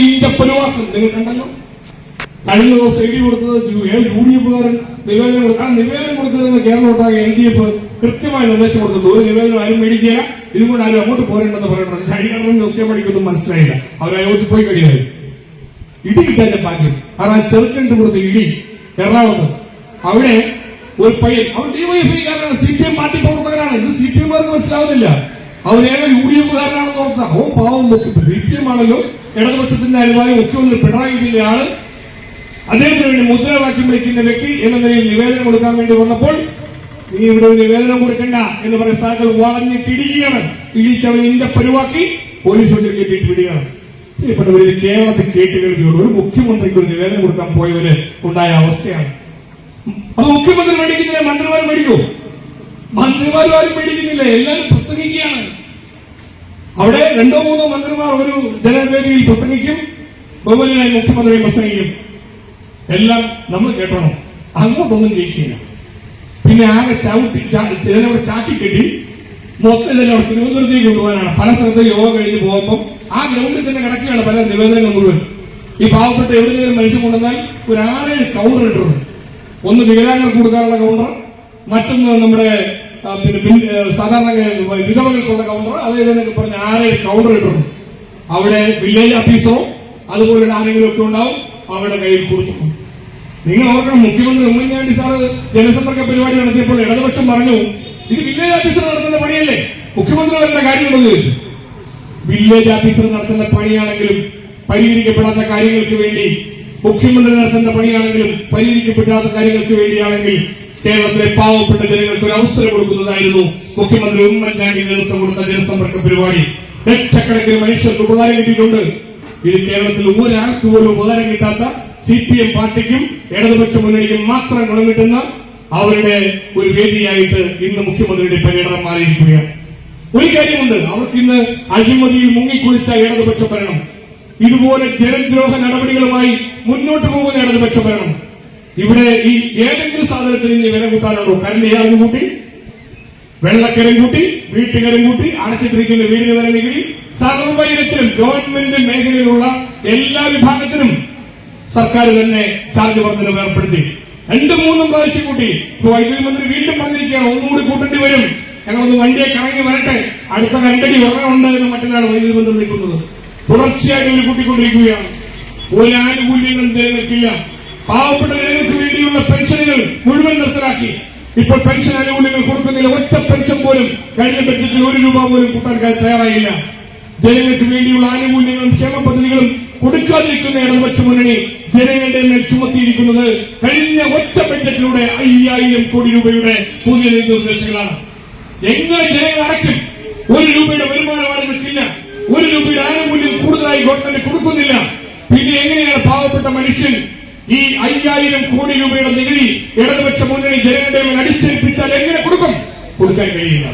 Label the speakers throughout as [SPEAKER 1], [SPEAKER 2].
[SPEAKER 1] ഈഞ്ചപ്പലുവാക്കും നിങ്ങൾ കണ്ടല്ലോ? കഴിഞ്ഞ ദിവസം എഴുതി കൊടുത്തത് യു ഡി എഫുകാരൻ നിവേദനം കൊടുക്കും കാരണം നിവേദനം കൊടുക്കുന്നതിന് കേരളം ഒട്ടാകെ എൽ ഡി എഫ് കൃത്യമായ നിർദ്ദേശം കൊടുത്തിട്ടുണ്ട്. ഒരു നിവേദനം ആരും മേടിക്കുക ഇതുകൊണ്ട് ആരും അങ്ങോട്ട് പോരേണ്ടെന്ന് പറയണം ശരീരം ഒറ്റ പണിക്കൊന്നും മനസ്സിലായില്ല. അവർ അയോധ്യ പോയി കഴിയായി ഇടി കിട്ടാൻ ഭാഗ്യം കാരണം ആ ചെറുക്കണ്ട് കൊടുത്ത ഇടി എറണാകുളത്ത്. അവിടെ ഒരു പയ്യൻ അവൻ ഡിവൈഎഫ്ഐക്കാരനാണ് സി പി എം പാർട്ടി പ്രവർത്തകനാണ്. ഇത് സി പി മനസ്സിലാവുന്നില്ല. യു ഡി ഓർത്ത പാവം പാവം സി പി എം ആണല്ലോ ഇടതുപക്ഷത്തിന്റെ അനുവാദം മുഖ്യമന്ത്രി പിണറായി വിജയനാണ് അദ്ദേഹത്തിന് വേണ്ടി മുദ്രാവാക്യം വിളിക്കുന്ന വ്യക്തി എന്ന നിലയിൽ നിവേദനം കൊടുക്കാൻ വേണ്ടി വന്നപ്പോൾ നീ ഇവിടെ ഒരു നിവേദനം കൊടുക്കണ്ട എന്ന് പറയുന്ന സ്ഥാനങ്ങൾ വളഞ്ഞിട്ടിടിക്കുകയാണ് ഇടിച്ചവൻ ഇന്റെ പരുവാക്കി പോലീസ് വണ്ടിയിൽ കെട്ടിയിട്ട് വിടുകയാണ്. പ്രിയപ്പെട്ടവർ കേരളത്തിൽ കേട്ട് കേൾക്കുകയുള്ളൂ ഒരു മുഖ്യമന്ത്രിക്ക് ഒരു നിവേദനം കൊടുക്കാൻ പോയവര് ഉണ്ടായ അവസ്ഥയാണ്. അപ്പൊ മുഖ്യമന്ത്രി മേടിക്കുന്നില്ല മന്ത്രിമാർ മേടിക്കൂ. മന്ത്രിമാരും ആരും മേടിക്കുന്നില്ല എല്ലാവരും പ്രസംഗിക്കുകയാണ്. അവിടെ രണ്ടോ മൂന്നോ മന്ത്രിമാർ ഒരു ജനവേദിയിൽ പ്രസംഗിക്കും ബഹുമാനായ മുഖ്യമന്ത്രി പ്രസംഗിക്കും. എല്ലാം നമ്മൾ കേട്ടണം. അങ്ങോട്ടൊന്നും ജയിക്കില്ല. പിന്നെ ആകെ ചവിട്ടി ഇതിനവിടെ ചാക്കി കെട്ടി മൊത്തം ഇതിനവിടെ തിരുവനന്തപുരത്തേക്ക് കൊണ്ടുപോകാനാണ്. പല സ്ഥലത്തും യോഗ കഴിഞ്ഞ് പോകുമ്പോൾ ആ ഗ്രൗണ്ടിൽ തന്നെ കിടക്കുകയാണ് പല നിവേദനങ്ങൾ മുഴുവൻ. ഈ പാവപ്പെട്ട എവിടെയെങ്കിലും മനുഷ്യൻ കൊണ്ടുവന്നാൽ ഒരു ആറേഴ് കൗണ്ടർ ഇട്ടുണ്ട് ഒന്ന് വികലാംഗർക്ക് കൊടുക്കാനുള്ള കൗണ്ടർ മറ്റൊന്ന് നമ്മുടെ പിന്നെ സാധാരണ വിധവകൾക്കുള്ള കൗണ്ടർ അതേതെന്നൊക്കെ പറഞ്ഞ ആരെ കൗണ്ടർ ഇട്ടുണ്ട് അവിടെ വില്ലേജ് ഓഫീസോ അതുപോലുള്ള ആരെങ്കിലും ഒക്കെ ഉണ്ടാവും അവരുടെ കയ്യിൽ കൊടുത്തു നിങ്ങൾ ഓർക്കണം മുഖ്യമന്ത്രി ഉമ്മൻചാണ്ടി സാറ് ജനസമ്പർക്ക പരിപാടി നടത്തിയപ്പോൾ ഇടതുപക്ഷം പറഞ്ഞു ഇത് വില്ലേജ് ഓഫീസർ നടത്തുന്ന പണിയല്ലേ? മുഖ്യമന്ത്രി വരേണ്ട കാര്യമുണ്ടെന്ന് ചോദിച്ചു. വില്ലേജ് ഓഫീസർ നടത്തുന്ന പണിയാണെങ്കിലും പരിഹരിക്കപ്പെടാത്ത കാര്യങ്ങൾക്ക് വേണ്ടി മുഖ്യമന്ത്രി നടത്തുന്ന പണിയാണെങ്കിലും പരിഹരിക്കപ്പെടാത്ത കാര്യങ്ങൾക്ക് വേണ്ടിയാണെങ്കിൽ കേരളത്തിലെ പാവപ്പെട്ട ജനങ്ങൾക്ക് ഒരു അവസരം കൊടുക്കുന്നതായിരുന്നു മുഖ്യമന്ത്രി ഉമ്മൻചാണ്ടി നേതൃത്വം കൊടുത്ത ജനസമ്പർക്ക പരിപാടി. ലക്ഷക്കണക്കിന് മനുഷ്യർക്ക് ഉപകാരം കിട്ടിയിട്ടുണ്ട്. ഇത് കേരളത്തിൽ ഒരാൾക്ക് പോലും ഉപകാരം കിട്ടാത്ത സി പി എം പാർട്ടിക്കും ഇടതുപക്ഷ മുന്നണിക്കും മാത്രം ഗുണം കിട്ടുന്ന അവരുടെ ഒരു വേദിയായിട്ട് ഇന്ന് മുഖ്യമന്ത്രിയുടെ പര്യടനം മാറിയിരിക്കുകയാണ്. ഒരു കാര്യമുണ്ട് അവർക്ക് ഇന്ന് അഴിമതിയിൽ മുങ്ങിക്കുളിച്ച ഇടതുപക്ഷ ഭരണം. ഇതുപോലെ ജനദ്രോഹ നടപടികളുമായി മുന്നോട്ട് പോകുന്ന ഇടതുപക്ഷ ഭരണം. ഇവിടെ ഈ ഏതെങ്കിലും സാധനത്തിന് ഇനി വില കൂട്ടാനുണ്ടോ കരണ്ട് കൂട്ടി? വെള്ളക്കരം കൂട്ടി വീട്ടുകരം കൂട്ടി അടച്ചിട്ടിരിക്കുന്ന വീടിന് വില നികുതി സർവയിനത്തിലും ഗവൺമെന്റ് മേഖലയിലുള്ള എല്ലാ വിഭാഗത്തിനും സർക്കാർ തന്നെ ചാർജ് വർധന ഏർപ്പെടുത്തി. രണ്ടും മൂന്നും പ്രാവശ്യം കൂട്ടി. ഇപ്പൊ വൈദ്യുതി മന്ത്രി വീണ്ടും പറഞ്ഞിരിക്കുകയാണ് ഒന്നുകൂടി കൂട്ടേണ്ടി വരും. ഞങ്ങളൊന്ന് വണ്ടിയെ കറങ്ങി വരട്ടെ. അടുത്ത രണ്ടടി ഉറങ്ങ ഉണ്ട് എന്ന് മറ്റൊരാൾ വൈദ്യുതി മന്ത്രി നിൽക്കുന്നത്. തുടർച്ചയായിട്ട് ഇവർ കൂട്ടിക്കൊണ്ടിരിക്കുകയാണ്. ഒരു ആനുകൂല്യങ്ങൾ ജനങ്ങൾക്കില്ല പാവപ്പെട്ട ജനങ്ങൾക്ക് വേണ്ടിയുള്ള പെൻഷനുകൾ മുഴുവൻ നിർത്തലാക്കി. ഇപ്പോൾ പെൻഷൻ ആനുകൂല്യങ്ങൾ കൊടുക്കുന്നില്ല. ഒറ്റ പെൻഷൻ പോലും കഴിഞ്ഞ ബഡ്ജറ്റിൽ ഒരു രൂപ പോലും കൂട്ടാൻ തയ്യാറായില്ല. ജനങ്ങൾക്ക് വേണ്ടിയുള്ള ആനുകൂല്യങ്ങളും ക്ഷേമ പദ്ധതികളും കൊടുക്കാതിരിക്കുന്ന ഇടതുപക്ഷ മുന്നണി ജനങ്ങളുടെ മേൽ ചുമത്തിയിരിക്കുന്നത് കഴിഞ്ഞ ഒറ്റ ബഡ്ജറ്റിലൂടെ അയ്യായിരം കോടി രൂപയുടെ പുതിയ നിർദ്ദേശങ്ങളാണ് എങ്ങനെ ജനങ്ങൾ അടയ്ക്കും? ഒരു രൂപയുടെ വരുമാനമാണ് നിൽക്കില്ല ഒരു രൂപയുടെ ആനുകൂല്യം കൂടുതലായി ഗവൺമെന്റ് കൊടുക്കുന്നില്ല. പിന്നെ എങ്ങനെയാണ് പാവപ്പെട്ട മനുഷ്യൻ ഈ അയ്യായിരം കോടി രൂപയുടെ നികുതി ഇടതുപക്ഷ മുന്നണി ജനങ്ങളുടെ മേൽ അടിച്ചേൽപ്പിച്ചാൽ എങ്ങനെ കൊടുക്കും? കൊടുക്കാൻ കഴിയില്ല.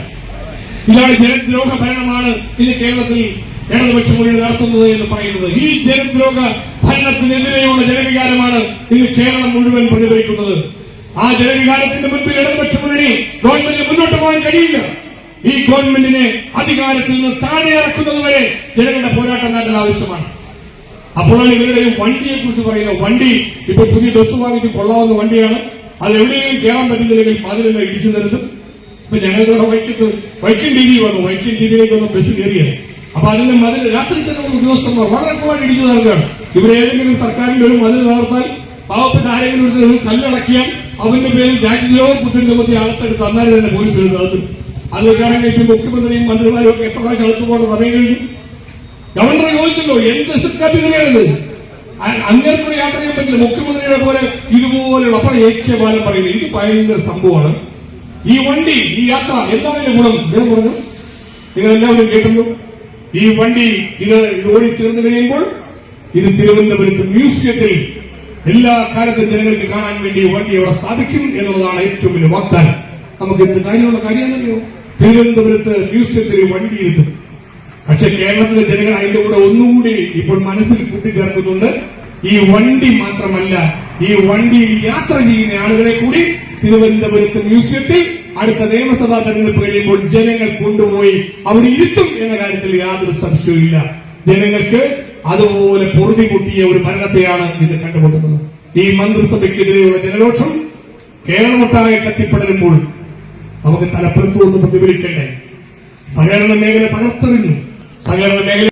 [SPEAKER 1] ഇതാണ് ജനദ്രോഹ ഭരണമാണ് ഇന്ന് കേരളത്തിൽ ഇടതുപക്ഷ മുന്നണി നടത്തുന്നത് എന്ന് പറയുന്നത്. ഈ ജനദ്രോഹ ഭരണത്തിനെതിരെയുള്ള ജനവികാരമാണ് ഇന്ന് കേരളം മുഴുവൻ പ്രതിഫലിക്കുന്നത്. ആ ജനവികാരത്തിന്റെ മുൻപിൽ ഇടതുപക്ഷ മുന്നണി ഗവൺമെന്റിന് മുന്നോട്ട് പോകാൻ കഴിയില്ല. ഈ ഗവൺമെന്റിനെ അധികാരത്തിൽ നിന്ന് താഴെ ഇറക്കുന്നത് വരെ ജനങ്ങളുടെ പോരാട്ടം നാട്ടിൽ ആവശ്യമാണ്. അപ്പോഴാണ് ഇവരുടെയും വണ്ടിയെ കുറിച്ച് പറയുന്നത്. വണ്ടി ഇപ്പൊ പുതിയ ബസ് വാങ്ങിച്ച് കൊള്ളാവുന്ന വണ്ടിയാണ്. അത് എവിടെയെങ്കിലും കയറാൻ പറ്റുന്നില്ലെങ്കിൽ മതിലെല്ലാം ഇടിച്ചു തരുന്നു ഇപ്പൊ ഞങ്ങളുടെ വൈക്കത്ത് വൈക്കൻ ടി വി വന്നു. വൈക്കൻ ടി വിയിലേക്ക് വന്ന ബസ് കയറിയത് അപ്പൊ അതിന്റെ മതിൽ രാത്രി തന്നെ ഉദ്യോഗസ്ഥന്മാർ വളരെ കുറവായി ഇടിച്ചു തരുകയാണ് ഇവിടെ ഏതെങ്കിലും സർക്കാരിന്റെ ഒരു മതിൽ തകർത്താൽ പാവപ്പെട്ട ആരെങ്കിലും ഒരു കല്ലടക്കിയാൽ അവന്റെ പേരിൽ രാജ്യദ്രോഹ കുറ്റം ചുമത്തി അകത്തെടുത്ത് അന്നേരം തന്നെ പോലീസ് എടുത്ത് അത് ഇപ്പൊ മുഖ്യമന്ത്രിയും മന്ത്രിമാരും ഒക്കെ എത്ര പ്രാവശ്യം അകത്ത് പോകേണ്ട സമയം കഴിഞ്ഞു. ഗവർണർ ചോദിച്ചല്ലോ എന്ത് കാറ്റഗറിയാണിത് അങ്ങേർക്കൂടെ യാത്ര ചെയ്യാൻ പറ്റില്ല. മുഖ്യമന്ത്രിയുടെ പോലെ ഇതുപോലെയുള്ള അപ്പോൾ ഏക്യപാലം പറയുന്നത്. എനിക്ക് ഭയങ്കര സംഭവമാണ്. ഈ വണ്ടി ഈ യാത്ര എന്താണ് അതിന്റെ ഗുണം? അദ്ദേഹം പറഞ്ഞു നിങ്ങൾ എല്ലാവരും കേട്ടല്ലോ ഈ വണ്ടി ഇത് ഓടി തീർന്നു കഴിയുമ്പോൾ ഇത് തിരുവനന്തപുരത്ത് മ്യൂസിയത്തിൽ എല്ലാ കാലത്തും ജനങ്ങൾക്ക് കാണാൻ വേണ്ടി വണ്ടി അവിടെ സ്ഥാപിക്കും എന്നുള്ളതാണ് ഏറ്റവും വലിയ വാഗ്ദാനം. നമുക്ക് എന്ത് കാര്യമുള്ള കാര്യമാണല്ലോ തിരുവനന്തപുരത്ത് മ്യൂസിയത്തിൽ വണ്ടി ഇരുത്തും. പക്ഷെ കേരളത്തിലെ ജനങ്ങൾ അതിന്റെ കൂടെ ഒന്നുകൂടി ഇപ്പോൾ മനസ്സിൽ കൂട്ടിച്ചേർക്കുന്നുണ്ട്. ഈ വണ്ടി മാത്രമല്ല ഈ വണ്ടിയിൽ യാത്ര ചെയ്യുന്ന ആളുകളെ കൂടി തിരുവനന്തപുരത്ത് മ്യൂസിയത്തിൽ അടുത്ത നിയമസഭാ തെരഞ്ഞെടുപ്പ് കഴിയുമ്പോൾ ജനങ്ങൾ കൊണ്ടുപോയി അവർ ഇരുത്തും എന്ന കാര്യത്തിൽ യാതൊരു സംശയവുമില്ല ജനങ്ങൾക്ക് അതുപോലെ പൊറുതി കൂട്ടിയ ഒരു ഭരണത്തെയാണ് ഇത് കണ്ടുമുട്ടുന്നത്. ഈ മന്ത്രിസഭയ്ക്കെതിരെയുള്ള ജനരോഷം കേരളമൊട്ടാകെ കത്തിപ്പടരുമ്പോൾ നമുക്ക് തലപ്പുറത്തു നിന്ന് പ്രതിഫലിക്കണ്ടേ? സഹകരണ മേഖല തകർത്തെറിഞ്ഞു. സഹകരണ മേഖല